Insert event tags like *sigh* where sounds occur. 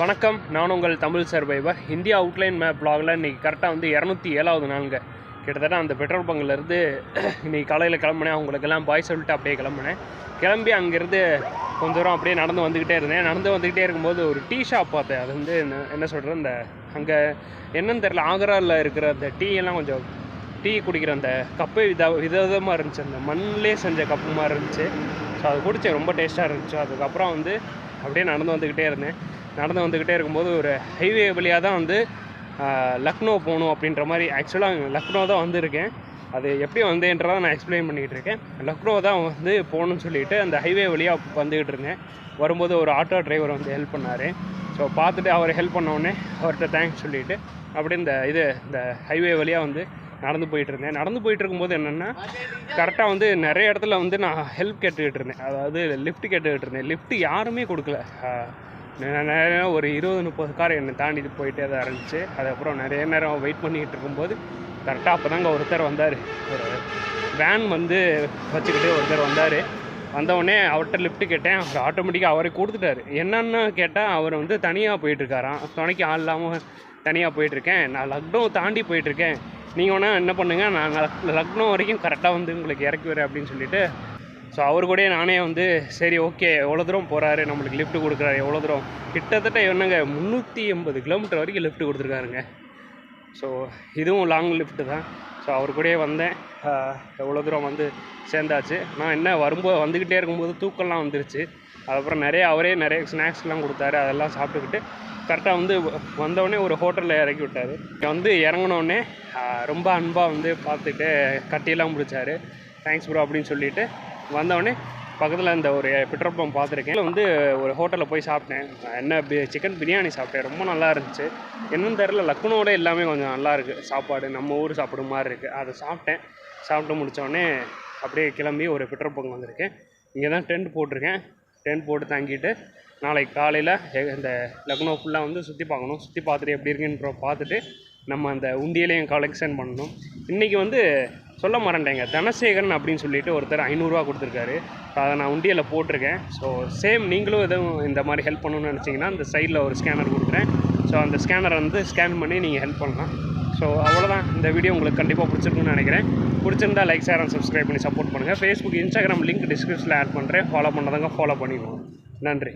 வணக்கம். நான் உங்கள் Tamil survivor India outline map பிளாகில் இன்றைக்கி கரெக்டாக வந்து இரநூத்தி ஏழாவது நாளுங்க. கிட்டத்தட்ட அந்த பெட்ரோல் பங்கிலேருந்து *clears throat* இன்றைக்கி காலையில் கிளம்புனேன். அவங்களுக்கெல்லாம் பாய் சொல்லிட்டு அப்படியே கிளம்புனேன். கிளம்பி அங்கேருந்து கொஞ்ச தூரம் அப்படியே நடந்து வந்துக்கிட்டே இருந்தேன். நடந்து வந்துக்கிட்டே இருக்கும்போது ஒரு டீ ஷாப் பார்த்தேன். அது வந்து என்ன என்ன சொல்கிறது இந்த அங்கே என்னன்னு தெரில ஆக்ராவில் இருக்கிற அந்த டீ எல்லாம் கொஞ்சம் டீ குடிக்கிற அந்த கப்பே வித விதவிதமாக இருந்துச்சு. அந்த மண்ணிலே செஞ்ச கப்பு மாதிரி இருந்துச்சு. ஸோ அது குடித்தேன் ரொம்ப டேஸ்ட்டாக இருந்துச்சு. அதுக்கப்புறம் வந்து அப்படியே நடந்து வந்துக்கிட்டே இருந்தேன். நடந்து வந்துக்கிட்டே இருக்கும்போது ஒரு ஹைவே வழியாக தான் வந்து லக்னோ போகணும் அப்படின்ற மாதிரி ஆக்சுவலாக லக்னோ தான் வந்திருக்கேன். அது எப்படி வந்தேன்றதை நான் எக்ஸ்பிளைன் பண்ணிகிட்டு இருக்கேன். லக்னோ தான் வந்து போகணும்னு சொல்லிட்டு அந்த ஹைவே வழியாக வந்துக்கிட்டு இருந்தேன். வரும்போது ஒரு ஆட்டோ டிரைவர் வந்து ஹெல்ப் பண்ணார். ஸோ பார்த்துட்டு அவர் ஹெல்ப் பண்ணோடனே அவர்கிட்ட தேங்க்ஸ் சொல்லிவிட்டு அப்படி இந்த இது இந்த ஹைவே வழியாக வந்து நடந்து போயிட்டு இருந்தேன். நடந்து போயிட்டு இருக்கும்போது என்னென்னா கரெக்டாக வந்து நிறைய இடத்துல வந்து நான் ஹெல்ப் கேட்டுக்கிட்டு இருந்தேன். அதாவது லிஃப்ட் கேட்டுக்கிட்டு இருந்தேன். லிஃப்ட் யாருமே கொடுக்கல. நேரம் ஒரு இருபது முப்பது கார் என்னை தாண்டி போயிட்டே தான் இருந்துச்சு. அதுக்கப்புறம் நிறைய நேரம் வெயிட் பண்ணிக்கிட்டு இருக்கும்போது கரெக்டாக அப்போ தாங்க ஒருத்தர் வந்தார். ஒரு வேன் வந்து வச்சுக்கிட்டு ஒருத்தர் வந்தார். வந்தவுடனே அவர்கிட்ட லிஃப்ட் கேட்டேன். அவர் ஆட்டோமேட்டிக்காக அவரே கொடுத்துட்டாரு. என்னன்னு கேட்டால் அவர் வந்து தனியாக போயிட்டுருக்காராம். துணைக்கு ஆள் இல்லாமல் தனியாக போயிட்டுருக்கேன். நான் லக்னோ தாண்டி போயிட்டுருக்கேன். நீங்கள் வேணால் என்ன பண்ணுங்கள் நான் லக்னோ வரைக்கும் கரெக்டாக வந்து உங்களுக்கு இறக்கி வரேன் அப்படின்னு சொல்லிட்டு ஸோ அவர் கூட நானே வந்து சரி ஓகே எவ்வளோ தூரம் போகிறாரு நம்மளுக்கு லிஃப்ட் கொடுக்குறாரு எவ்வளோ தூரம்? கிட்டத்தட்ட என்னங்க முந்நூற்றி எண்பது கிலோமீட்டர் வரைக்கும் லிஃப்ட் கொடுத்துருக்காருங்க. ஸோ இதுவும் லாங் லிஃப்ட்டு தான். ஸோ அவர் கூடயே வந்தேன். எவ்வளோ தூரம் வந்து சேர்ந்தாச்சு. நான் என்ன வரும்போது வந்துக்கிட்டே இருக்கும்போது தூக்கம்லாம் வந்துருச்சு. அதுக்கப்புறம் நிறைய அவரே நிறைய ஸ்நாக்ஸ்லாம் கொடுத்தாரு. அதெல்லாம் சாப்பிட்டுக்கிட்டு கரெக்டாக வந்து வந்தவுடனே ஒரு ஹோட்டலில் இறக்கி விட்டார். இங்கே வந்து இறங்கினோடனே ரொம்ப அன்பாக வந்து பார்த்துட்டு கட்டியெல்லாம் முடித்தார் தேங்க்ஸ் ப்ரோ அப்படின்னு சொல்லிவிட்டு வந்தோடனே பக்கத்தில் இந்த ஒரு பெட்ரோல் பம்ப் பார்த்துருக்கேன் வந்து ஒரு ஹோட்டலில் போய் சாப்பிட்டேன். என்ன சிக்கன் பிரியாணி சாப்பிட்டேன். ரொம்ப நல்லா இருந்துச்சு. என்னன்னு தெரில லக்னோட எல்லாமே கொஞ்சம் நல்லா இருக்குது சாப்பாடு நம்ம ஊர் சாப்பிடு மாதிரி இருக்குது அதை சாப்பிட்டேன். சாப்பிட்டு முடித்தோடனே அப்படியே கிளம்பி ஒரு பெட்ரோல் பங்க் வந்திருக்கேன். இங்கே தான் டென்ட் போட்டிருக்கேன். டென்ட் போட்டு தங்கிட்டு நாளைக்கு காலையில் இந்த லக்னோ ஃபுல்லாக வந்து சுற்றி பார்க்கணும். சுற்றி பார்த்துட்டு எப்படி இருக்குன்ற பார்த்துட்டு நம்ம அந்த உண்டியிலையும் கலெக்ஷன் பண்ணணும். இன்றைக்கி வந்து சொல்ல மறந்தேங்க தனசேகரன் அப்படின்னு சொல்லிட்டு ஒருத்தர் ஐநூறுரூவா கொடுத்துருக்காரு. அதை நான் உண்டியலில் போட்டிருக்கேன். ஸோ சேம் நீங்களும் எதுவும் இந்த மாதிரி ஹெல்ப் பண்ணணும்னு நினச்சிங்கன்னா அந்த சைடில் ஒரு ஸ்கேனர் கொடுக்குறேன். ஸோ அந்த ஸ்கேனரை வந்து ஸ்கேன் பண்ணி நீங்கள் ஹெல்ப் பண்ணலாம். ஸோ அவ்வளோதான் இந்த வீடியோ உங்களுக்கு கண்டிப்பாக பிடிச்சிருக்குன்னு நினைக்கிறேன். பிடிச்சிருந்தா லைக் ஷேர் அண்ட் சப்ஸ்கிரைப் பண்ணி சப்போர்ட் பண்ணுங்கள் ஃபேஸ்புக் இன்ஸ்டாகிராம் லிங்க் டிஸ்கிரிப்ஷனில் ஆட் பண்ணுறேன் ஃபாலோ பண்ணதாங்க ஃபாலோ பண்ணிக்கோங்க நன்றி.